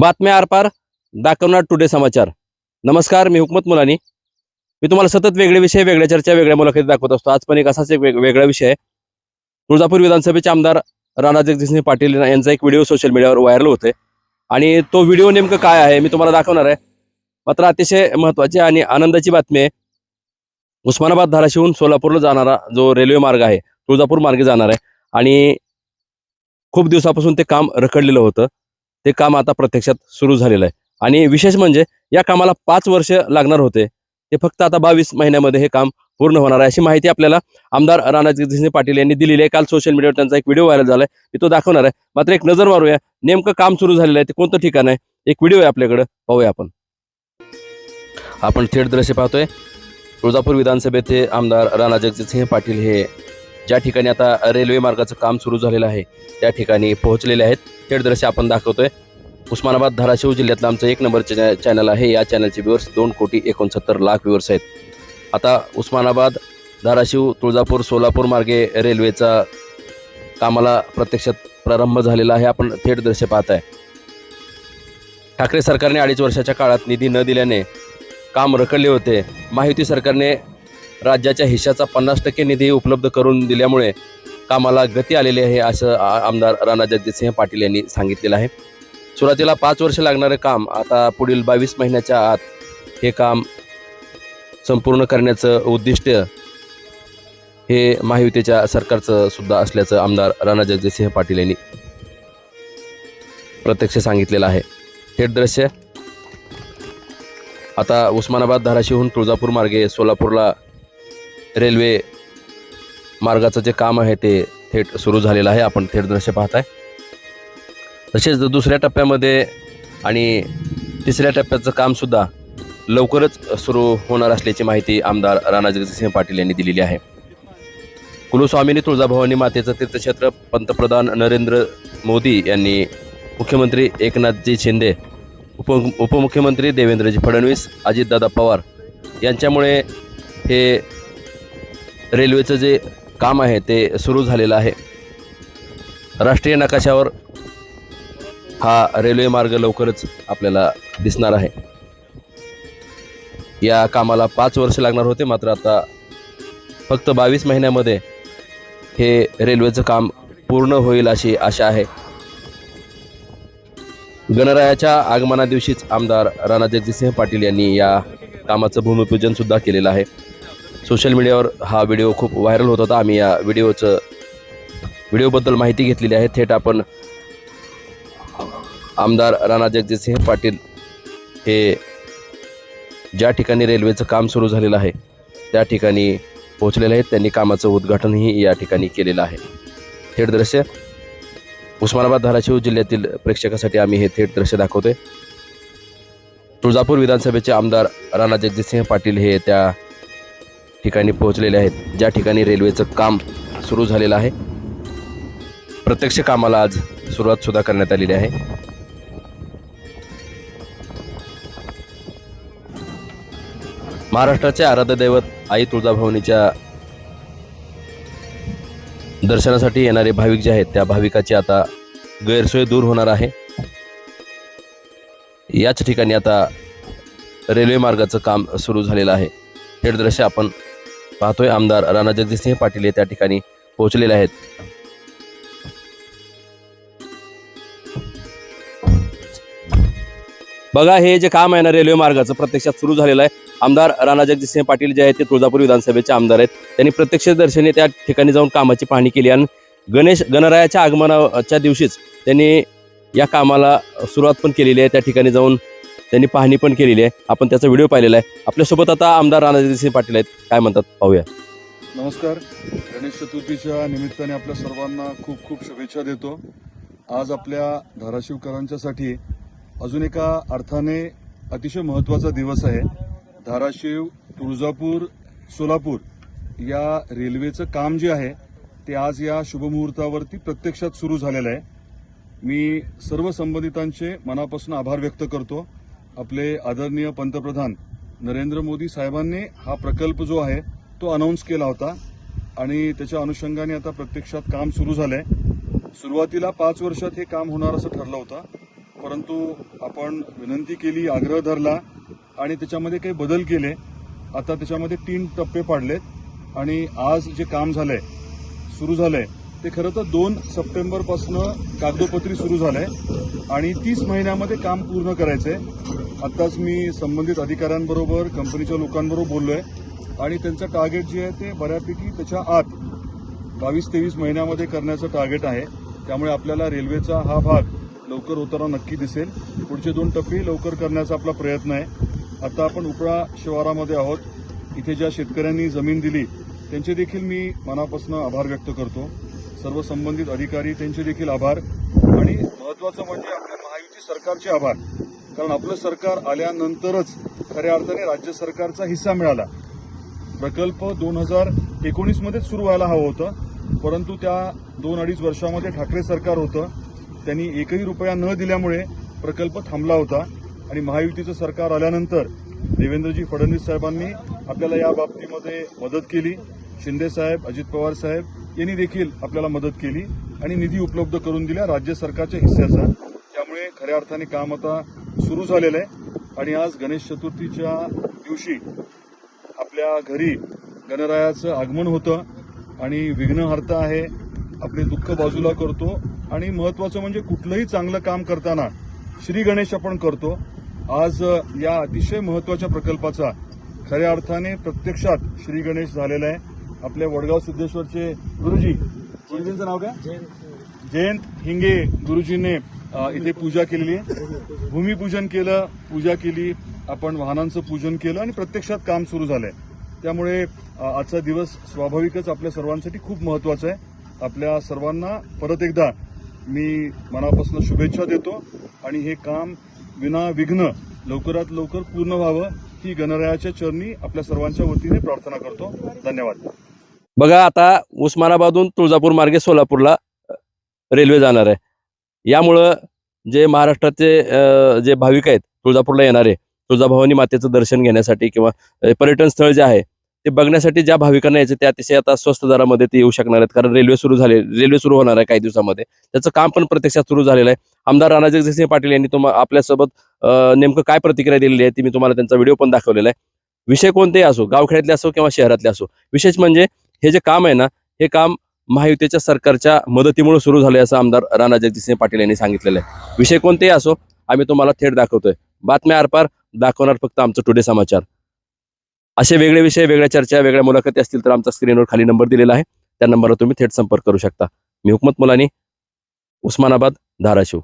बातम्या आरपार दाखवणार टुडे समाचार. नमस्कार मी हुकमत मुलानी. मी तुम्हाला सतत वेगळे विषय वेगळ्या चर्चा वेगळ्या मुलाखती दाखवत असतो. आज पण एक असाच एक वेग- वेगळा विषय आहे. तुळजापूर विधानसभेचे आमदार राणा जगदीशसिंह पाटील यांचा एक व्हिडिओ सोशल मीडियावर व्हायरल होते आणि तो व्हिडिओ नेमकं काय आहे मी तुम्हाला दाखवणार आहे. मात्र अतिशय महत्वाची आणि आनंदाची बातमी आहे. उस्मानाबाद धाराशिवून सोलापूरला जाणारा जो रेल्वे मार्ग आहे तुळजापूर मार्गे जाणार आहे. आणि खूप दिवसापासून ते काम रखडलेलं होतं. ते काम आता प्रत्यक्षात सुरू झालेलं आहे. आणि विशेष म्हणजे या कामाला पाच वर्ष लागणार होते. ते फक्त आता बावीस महिन्यामध्ये हे काम पूर्ण होणार आहे. अशी माहिती आपल्याला आमदार राणा पाटील यांनी दिलेली आहे. काल सोशल मीडियावर त्यांचा एक व्हिडिओ व्हायरल झालाय. मी तो दाखवणार आहे. मात्र एक नजर मारूया. नेमकं काम सुरू झालेलं आहे. ते कोणतं ठिकाण आहे? एक व्हिडिओ आहे आपल्याकडे. पाहूया आपण. आपण थेट दृश्य पाहतोय. तुळजापूर विधानसभेचे आमदार राणाजगजितसिंह पाटील हे ज्या ठिकाणी आता रेल्वे मार्गाचं काम सुरू झालेलं आहे त्या ठिकाणी पोहोचलेले आहेत. थेट दृश्य आपण दाखवतोय. उस्मानाबाद धाराशिव जिल्ह्यातलं आमचं एक नंबरचे चॅनल आहे. या चॅनलचे व्ह्युअर्स दोन कोटी एकोणसत्तर लाख व्ह्युअर्स आहेत. आता उस्मानाबाद धाराशिव तुळजापूर सोलापूर मार्गे रेल्वेचा कामाला प्रत्यक्षात प्रारंभ झालेला आहे. आपण थेट दृश्य पाहत आहे ठाकरे सरकारने अडीच वर्षाच्या काळात निधी न दिल्याने काम रखडले होते. महायुती सरकारने राज्याच्या हिश्श्याचा पन्नास टक्के निधी उपलब्ध करून दिल्यामुळे कामाला गती आलेली आहे असं आमदार राणा जगजितसिंह पाटील यांनी सांगितलेलं आहे. सुरुवातीला पाच वर्ष लागणारे काम आता पुढील बावीस महिन्याच्या आत हे काम संपूर्ण करण्याचं उद्दिष्ट हे महायुतीच्या सरकारचं सुद्धा असल्याचं आमदार राणा जगजितसिंह पाटील यांनी प्रत्यक्ष सांगितलेलं आहे. थेट दृश्य. आता उस्मानाबाद धाराशिवहून तुळजापूर मार्गे सोलापूरला रेल्वे मार्गाचं जे काम आहे ते थेट सुरू झालेलं आहे. आपण थेट दृश्य पाहताय. तसेच दुसऱ्या टप्प्यामध्ये आणि तिसऱ्या टप्प्याचं कामसुद्धा लवकरच सुरू होणार असल्याची माहिती आमदार राणा पाटील यांनी दिलेली आहे. कुलस्वामिनी तुळजाभवानी मातेचं तीर्थक्षेत्र पंतप्रधान नरेंद्र मोदी यांनी मुख्यमंत्री एकनाथजी शिंदे उप उपमुख्यमंत्री देवेंद्रजी फडणवीस अजितदादा पवार यांच्यामुळे हे रेल्वेचं जे काम आहे ते सुरू झालेलं आहे. राष्ट्रीय नकाशावर हा रेल्वे मार्ग लवकरच आपल्याला दिसणार आहे. या कामाला पाच वर्ष लागणार होते मात्र आता फक्त बावीस महिन्यामध्ये हे रेल्वेचं काम पूर्ण होईल अशी आशा आहे. गणरायाच्या आगमना दिवशीच आमदार राणा जगजितसिंह पाटील यांनी या कामाचं भूमिपूजन सुद्धा केलेलं आहे. सोशल मीडियावर हा व्हिडिओ खूप व्हायरल होत होता. आम्ही या व्हिडिओचं व्हिडिओबद्दल माहिती घेतलेली आहे. थेट आपण आमदार राणा जगजितसिंह पाटील हे ज्या ठिकाणी रेल्वेचं काम सुरू झालेलं आहे त्या ठिकाणी पोहोचलेले आहेत. त्यांनी कामाचं उद्घाटनही या ठिकाणी केलेलं आहे. थेट दृश्य उस्मानाबाद धाराशिव जिल्ह्यातील प्रेक्षकासाठी आम्ही हे थेट दृश्य दाखवतोय. तुळजापूर विधानसभेचे आमदार राणा जगजितसिंह पाटील हे त्या ठिकाणी पोहोचलेले आहेत. ज्या ठिकाणी रेल्वेचं काम सुरू झालेलं आहे. प्रत्यक्ष कामाला आज सुरुवात सुद्धा करण्यात आलेली आहे. महाराष्ट्राचे आराध्य दैवत आई तुळजाभवानीच्या दर्शनासाठी येणारे भाविक जे आहेत त्या भाविकाची आता गैरसोय दूर होणार आहे. याच ठिकाणी आता रेल्वे मार्गाचं काम सुरू झालेलं आहे. हे दृश्य आपण पाहतोय आमदार राणा जगदीशसिंह पाटील हे त्या ठिकाणी पोहोचलेले आहेत. बघा हे जे काम आहे ना रेल्वे मार्गाचं प्रत्यक्षात सुरू झालेलं आहे. आमदार राणा जगदीशसिंह पाटील जे आहेत ते तुळजापूर विधानसभेचे आमदार आहेत. त्यांनी प्रत्यक्ष दर्शनी त्या ठिकाणी जाऊन कामाची पाहणी केली आणि गणेश गणरायाच्या आगमनाच्या दिवशीच त्यांनी या कामाला सुरुवात पण केलेली आहे. त्या ठिकाणी जाऊन त्यांनी पाहणी पण केलेली आहे. आपण त्याचा व्हिडिओ पाहिलेला आहे. आपल्यासोबत आता आमदार राणा जगदीशसिंह पाटील आहेत. काय म्हणतात? पाहूया. नमस्कार. गणेश चतुर्थीच्या निमित्ताने आपल्या सर्वांना खूप खूप शुभेच्छा देतो. आज आपल्या धाराशिवकरांच्यासाठी अजून एका अर्थाने अतिशय महत्त्वाचा दिवस आहे. धाराशिव तुळजापूर सोलापूर या रेल्वेचं काम जे आहे ते आज या शुभमुहूर्तावरती प्रत्यक्षात सुरू झालेलं आहे. मी सर्व संबंधितांचे मनापासून आभार व्यक्त करतो. आपले आदरणीय पंतप्रधान नरेंद्र मोदी साहेबांनी हा प्रकल्प जो आहे तो अनाऊन्स केला होता. आणि त्याच्या अनुषंगाने आता प्रत्यक्षात काम सुरू झालंय. सुरुवातीला पाच वर्षात हे काम होणार असं ठरलं होतं. परंतु आपण विनंती केली आग्रह धरला आणि त्याच्यामध्ये काही बदल केले. आता त्याच्यामध्ये तीन टप्पे पाडलेत. आणि आज जे काम झालंय सुरू झालंय ते खरं तर दोन सप्टेंबरपासनं कागदोपत्री सुरू झालंय. आणि तीस महिन्यामध्ये काम पूर्ण करायचंय. आत्ताच मी संबंधित अधिकाऱ्यांबरोबर कंपनीच्या लोकांबरोबर बोललो आहे आणि त्यांचं टार्गेट जे आहे ते बऱ्यापैकी त्याच्या आत बावीस तेवीस महिन्यामध्ये करण्याचं टार्गेट आहे. त्यामुळे आपल्याला रेल्वेचा हा भाग लवकर होताना नक्की दिसेल. पुढचे दोन टप्पे लवकर करण्याचा आपला प्रयत्न आहे. आता आपण उपळा शिवारामध्ये आहोत. इथे ज्या शेतकऱ्यांनी जमीन दिली त्यांचे देखील मी मनापासून आभार व्यक्त करतो. सर्व संबंधित अधिकारी त्यांचे देखील आभार. आणि महत्वाचं म्हणजे आपल्या महायुती सरकारचे आभार. कारण आपलं सरकार आल्यानंतरच खऱ्या अर्थाने राज्य सरकारचा हिस्सा मिळाला. प्रकल्प दोन हजार एकोणीसमध्येच सुरू व्हायला हवं होतं परंतु त्या दोन अडीच वर्षामध्ये ठाकरे सरकार होतं. त्यांनी एकही रुपया न दिल्यामुळे प्रकल्प थांबला होता आणि महायुतीचं सरकार आल्यानंतर देवेंद्रजी फडणवीस साहेबांनी आपल्याला या बाबतीमध्ये मदत केली. शिंदे साहेब अजित पवार साहेब यांनी देखील आपल्याला मदत केली आणि निधी उपलब्ध करून दिला राज्य सरकारच्या हिस्स्याचा. त्यामुळे खऱ्या अर्थाने काम आता सुरू झालेलं आहे. आणि आज गणेश चतुर्थीच्या दिवशी आपल्या घरी गणरायाचं आगमन होतं. आणि विघ्नहर्ता आहे. आपले दुःख बाजूला करतो. आणि महत्वाचं म्हणजे कुठलंही चांगलं काम करताना श्री गणेश आपण करतो. आज या अतिशय महत्त्वाच्या प्रकल्पाचा खऱ्या अर्थाने प्रत्यक्षात श्री गणेश झालेला आहे. आपल्या वडगाव सिद्धेश्वरचे गुरुजी. गुरुजींचं नाव काय? जयंत हिंगे गुरुजींनी इथे पूजा केलेली आहे. भूमिपूजन केलं पूजा केली आपण वाहनांचं पूजन केलं आणि प्रत्यक्षात काम सुरू झालंय. त्यामुळे आजचा दिवस स्वाभाविकच आपल्या सर्वांसाठी खूप महत्त्वाचा आहे. आपल्या सर्वांना परत एकदा मी मनापासून शुभेच्छा देतो आणि हे काम विना विघ्न लवकरात लवकर पूर्ण व्हावं ही गणरायाच्या चरणी आपल्या सर्वांच्या वतीने प्रार्थना करतो. धन्यवाद. बघा आता उस्मानाबादहून तुळजापूर मार्गे सोलापूरला रेल्वे जाणार आहे. यामुळं जे महाराष्ट्राचे जे भाविक आहेत तुळजापूरला येणारे तुळजाभवानी मातेचं दर्शन घेण्यासाठी किंवा पर्यटन स्थळ जे आहे ते बघण्यासाठी ज्या भाविकांना यायचे ते अतिशय आता स्वस्त दरामध्ये ते येऊ शकणार आहेत. कारण रेल्वे सुरू झाले रेल्वे सुरू होणार आहे काही दिवसामध्ये. त्याचं काम पण प्रत्यक्षात सुरू झालेलं आहे. आमदार राणा जगजितसिंह पाटील यांनी तुम्हा आपल्यासोबत नेमकं काय प्रतिक्रिया दिलेली आहे ती मी तुम्हाला त्यांचा व्हिडिओ पण दाखवलेला आहे. विषय कोणतेही असो गावखेड्यातले असो किंवा शहरातले असो विशेष म्हणजे हे जे काम आहे ना हे काम महायुतीच्या सरकारच्या मदतीमुळे सुरू झाले असं आमदार राणा जगजितसिंह पाटील यांनी सांगितलेलं आहे. विषय कोणतेही असो आम्ही तुम्हाला थेट दाखवतोय. बातम्या आरपार दाखवणार फक्त आमचं टुडे समाचार. असे वेगळे विषय वेगळ्या चर्चा वेगळ्या मुलाखती असतील तर आमचा स्क्रीनवर खाली नंबर दिलेला आहे. त्या नंबरवर तुम्ही थेट संपर्क करू शकता. मी हुकमत मुलानी उस्मानाबाद धाराशिव.